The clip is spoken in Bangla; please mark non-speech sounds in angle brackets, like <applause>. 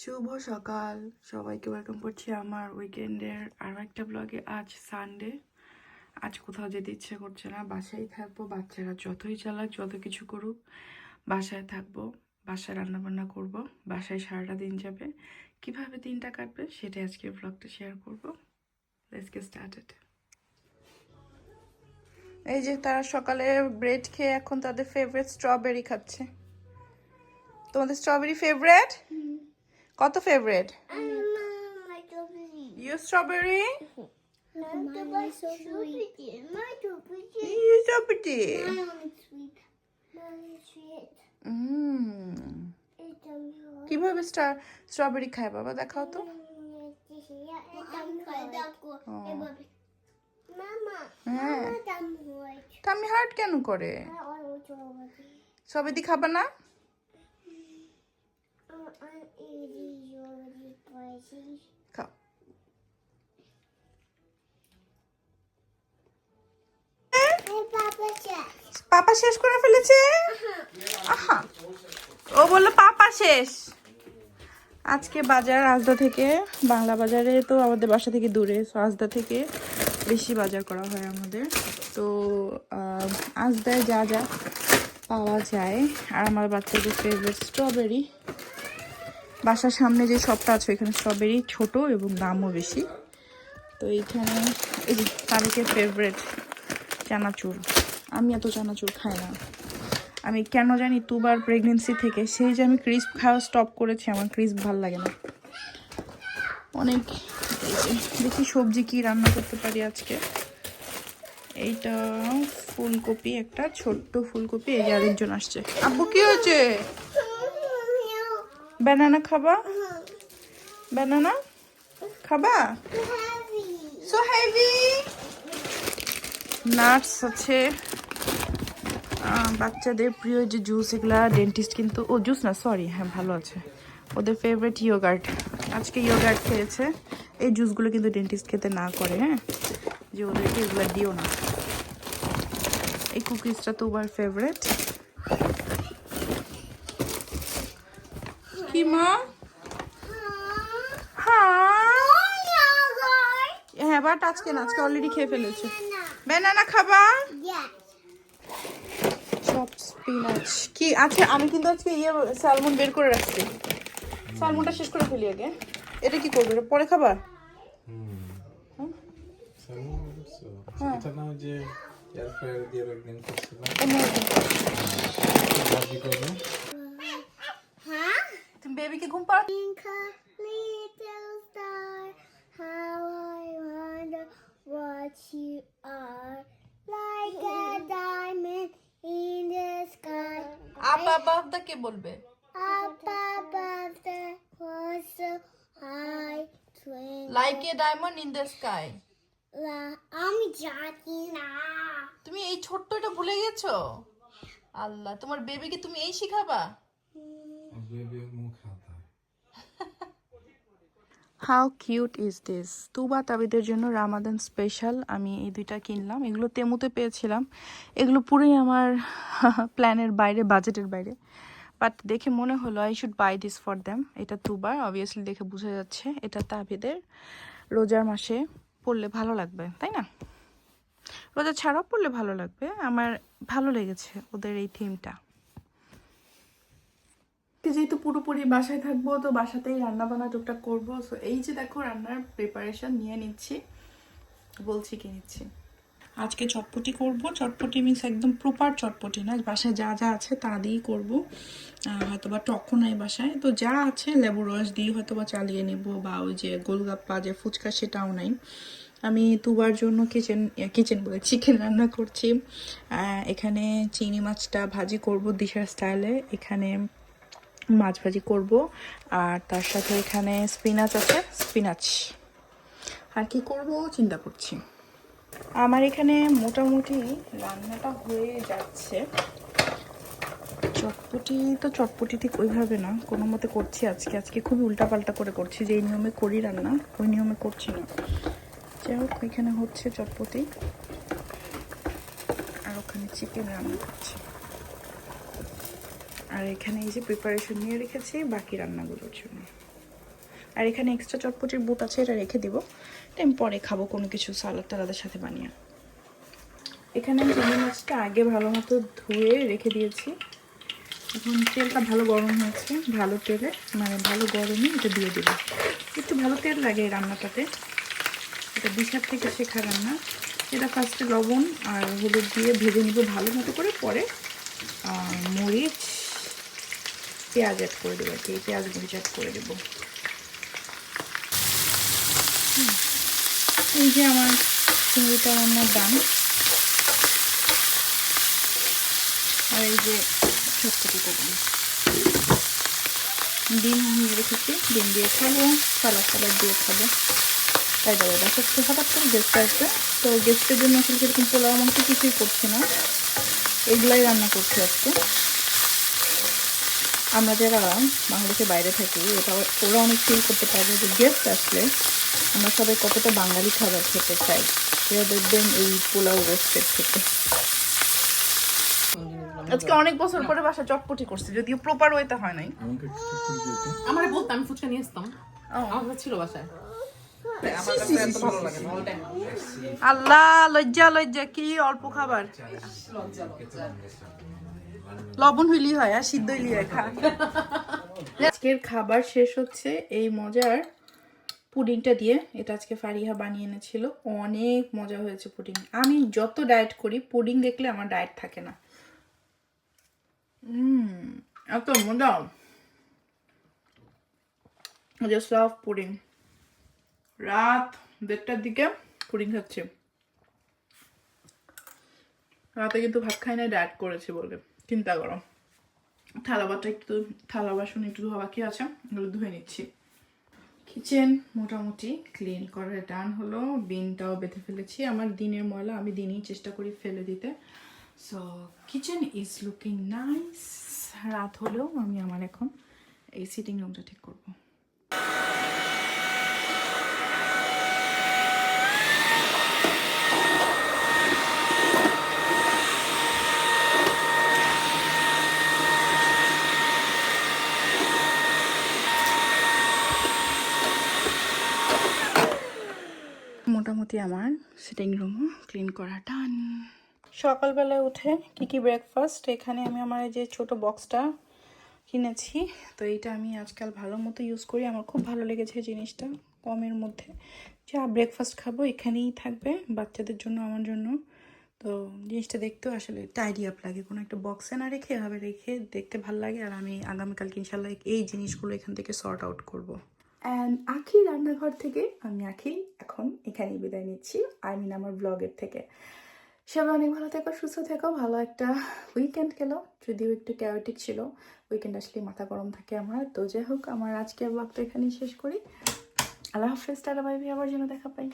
শুভ সকাল। সবাইকে ওয়েলকাম করছি আমার উইকেন্ডের আরও একটা ব্লগে আজ সানডে আজ কোথাও যেতে ইচ্ছে করছে না। বাসায় থাকব। বাচ্চারা যতই চালাক, যত কিছু করুক, বাসায় থাকব। বাসায় রান্নাবান্না করব। বাসায় সারাটা দিন যাবে। কীভাবে দিনটা কাটবে সেটাই আজকে ব্লগটা শেয়ার করব। লেটস স্টার্টেড এই যে তারা সকালে ব্রেড খেয়ে এখন তাদের ফেভারিট স্ট্রবেরি খাচ্ছে। তোমাদের স্ট্রবেরি ফেভারিট কত ফেভারিট ইউ স্ট্রবেরি কীভাবে স্ট্রবেরি খায় বাবা দেখাও তো হ্যাঁ টামি হার্ট কেন করে সবেদি খাবা না খাও পাপা শেষ করে ফেলেছে? ও বলল পাপা শেষ। আজকে বাজার আজদা থেকে, বাংলা বাজারে তো আমাদের বাসা থেকে দূরে সো আজদা থেকে বেশি বাজার করা হয় আমাদের। তো আজদায় যা যা পাওয়া যায়, আর আমার বাচ্চাদের ফেভারিট স্ট্রবেরি বাসার সামনে যে শপটা আছে এখানে স্ট্রবেরি ছোট এবং দামও বেশি। তো এইখানে এই যে তারিখের ফেভারেট চানাচুর। আমি এত চানাচুর খাই না। আমি কেন জানি দুবার প্রেগনেন্সি থেকে সেই যে আমি ক্রিস্প খাওয়া স্টপ করেছি, আমার ক্রিস্প ভালো লাগে না। অনেক দেখি সবজি কি রান্না করতে পারি আজকে। এইটা ফুলকপি, একটা ছোট্ট ফুলকপি, এই যে আরেকজন আসছে। আব্বু কি হয়েছে? ব্যানানা খাবা ব্যানানা খাবা সো হেভি নাটস আছে বাচ্চাদের প্রিয় যে জুস এগুলা ডেন্টিস্ট কিন্তু ও জুস না সরি হ্যাঁ ভালো আছে। ওদের ফেভারিট ইয়োগার্ট আজকে ইয়োগার্ট খেয়েছে। এই জুসগুলো কিন্তু ডেন্টিস্ট খেতে না করে হ্যাঁ? যে ওদেরকে এগুলো দিও না। এই কুকিজটা তো ওবার ফেভারিট কি মা? হ্যাঁ হ্যাঁ বাট আজকে না আজকে অলরেডি খেয়ে ফেলেছে। ব্যানানা খাবা? সব স্পিনাচ কি আচ্ছা আমি কিন্তু আজকে ইয়ে স্যালমন বের করে রাখছি। স্যালমনটা শেষ করে ফেলি আগে। এটা কি করবে? এটা পরে খাবা এটা না ওই যে এয়ার ফ্রায়ার দিয়ে একদিন করছিলাম অন্য একদিন। ভাজি করব তুমি বেবিকে ঘুম পাড়া Little star, how I wonder what you are. Like a diamond in the sky, আপা আব্বা কে বলবে up above the world so high. Twinkle. Like a diamond in the sky আমি জানি না তুমি এই ছোট্টটা ভুলে গেছো আল্লাহ তোমার বেবিকে তুমি এই শিখাবা how cute is this Tuba তাবিদের জন্য রামাদান স্পেশাল আমি এই দুইটা কিনলাম। এগুলো তেমুতে পেয়েছিলাম। এগুলো পুরোই আমার <laughs> প্ল্যানের বাইরে বাজেটের বাইরে। বাট দেখে মনে হলো I should buy this for them এটা তুবার অবভিয়াসলি দেখে বোঝা যাচ্ছে। এটা তাবিদের। রোজার মাসে পড়লে ভালো লাগবে, তাই না? রোজা ছাড়াও পড়লে ভালো লাগবে। আমার ভালো লেগেছে ওদের এই থিমটা যেহেতু পুরোপুরি বাসায় থাকব, তো বাসাতেই রান্না বান্না টুকটাক করব। সো এই যে দেখো রান্নার প্রিপারেশন নিয়ে নিচ্ছি। বলছি কি নিচ্ছি? আজকে চটপটি করব। চটপটি মিন্স একদম প্রপার চটপটি না, বাসায় যা যা আছে তা দিয়েই করব। হয়তো বা টকও নাই বাসায়। তো যা আছে লেবু রস দিয়ে হয়তো বা চালিয়ে নিব, বা ওই যে গোলগাপ্পা যে ফুচকা সেটাও নাই। আমি তুবার জন্য কিচেন কিচেন বলে চিকেন রান্না করছি। এখানে চিংড়ি মাছটা ভাজি করব দিশার স্টাইলে এখানে মাছ ভাজি করব। আর তার সাথে এখানে স্পিনাচ আছে স্পিনাচ আর কি করব চিন্তা করছি। আমার এখানে মোটামুটি রান্নাটা হয়ে যাচ্ছে। চটপটি তো চটপটি ঠিক ওইভাবে না কোনো মতে করছি আজকে। আজকে খুবই উল্টাপাল্টা করে করছি যে নিয়মে করি রান্না ওই নিয়মে করছি না। যাই হোক এখানে হচ্ছে চটপটি। আর ওখানে চিকেন রান্না করছি। আর এখানে এই যে প্রিপারেশন নিয়ে রেখেছি বাকি রান্নাগুলোর জন্য। আর এখানে এক্সট্রা চটপটির বুট আছে, এটা রেখে দিব। এটা আমি পরে খাব কোনো কিছু সালাদ টালাদের সাথে বানিয়ে। এখানে আমি চিংড়ি মাছটা আগে ভালো মতো ধুয়ে রেখে দিয়েছি। এখন তেলটা ভালো গরম হয়েছে, ভালো তেলে মানে ভালো গরমে এটা দিয়ে দেবো। একটু ভালো তেল লাগে এই রান্নাটাতে। এটা দিশার থেকে শেখা রান্না। এটা ফার্স্টে লবণ আর হলুদ দিয়ে ভেজে নিব ভালো মতো করে। পরে মরিচ পেঁয়াজ অ্যাড করে দেবো আর কি পেঁয়াজ মরিচ অ্যাড করে দেবো। এই যে আমার চিংড়িটা রান্নার দাম। আর এই যে চটপটি করব ডিম। নিয়ে রেখেছি, ডিম দিয়ে খাব, সালাদ সালাদ দিয়ে খাব। তাই দাদা, দেখা যাচ্ছে হঠাৎ করে গেস্ট আসবে। তো গেস্টের জন্য আসলে সেরকম পোলাও মাংস কিছুই করছি না। এগুলাই রান্না করছি আজকে। আমরা যারা বাংলাদেশের বাইরে থাকি এটা ওরা অনেক ফিল করতে পারবে যে গেস্ট আসলে আমরা সবাই কতটা বাঙালি খাবার খেতে চাই। সেটা দেখবেন এই পোলাও রোস্টের থেকে আজকে অনেক বছর পরে বাসা চটপটি করছে যদিও প্রপার ওয়েতে হয় নাই। আমার বলতো আমি ফুচকা নিয়ে আসতাম। আমার ছিল বাসায়। আল্লাহ লজ্জা লজ্জা কি অল্প খাবার। লবণ হইলি হয়, আর সিদ্ধ হইলি হয়, খা। আজকের খাবার শেষ হচ্ছে এই মজার পুডিংটা দিয়ে। এটা আজকে ফারিহা বানিয়ে এনেছিল। অনেক মজা হয়েছে পুডিং। আমি যত ডায়েট করি, পুডিং দেখলে আমার ডায়েট থাকে না। এত মজা। যে সফট পুডিং। রাত দেড়টার দিকে পুডিং খাচ্ছি রাতে কিন্তু ভাত খাই না ডায়েট করেছি বলে। চিন্তা করো। থালা বাটা একটু, থালা বাসন একটু ধোয়া বাকি আছে, এগুলো ধুয়ে নিচ্ছি। কিচেন মোটামুটি ক্লিন করে ডান হলো বিনটাও বেঁধে ফেলেছি। আমার দিনের ময়লা আমি দিনই চেষ্টা করি ফেলে দিতে। So kitchen is looking nice রাত হলেও আমি আমার এখন এই সিটিং রুমটা ঠিক করব। মোটামুটি আমার সিটিং রুমও ক্লিন করা ডান সকালবেলায় উঠে কি কি ব্রেকফাস্ট এখানে আমি আমার এই যে ছোট বক্সটা কিনেছি। তো এইটা আমি আজকাল ভালো মতো ইউজ করি। আমার খুব ভালো লেগেছে জিনিসটা কমের মধ্যে। যা ব্রেকফাস্ট খাব এখানেই থাকবে বাচ্চাদের জন্য, আমার জন্য। তো জিনিসটা দেখতেও আসলে টাইডি আপ লাগে। কোনো একটা বক্সে না রেখে এভাবে রেখে দেখতে ভালো লাগে। আর আমি আগামীকালকে ইনশাল্লাহ এই জিনিসগুলো এখান থেকে সর্ট আউট করব। অ্যান্ড আখি রান্নাঘর থেকে আমি আখি এখন এখানেই বিদায় নিচ্ছি। আই মিন আমার ব্লগের থেকে। সবাই অনেক ভালো থেকো, সুস্থ থেকো, ভালো একটা উইকেন্ড গেল, যদিও একটু ক্যাওটিক ছিল। উইকেন্ড আসলে মাথা গরম থাকে আমার। তো যাই হোক, আমার আজকের ব্লগটা এখানেই শেষ করি। আল্লাহ হাফেজ, টাটা বাইবি বাই আবার যেন দেখা পাই।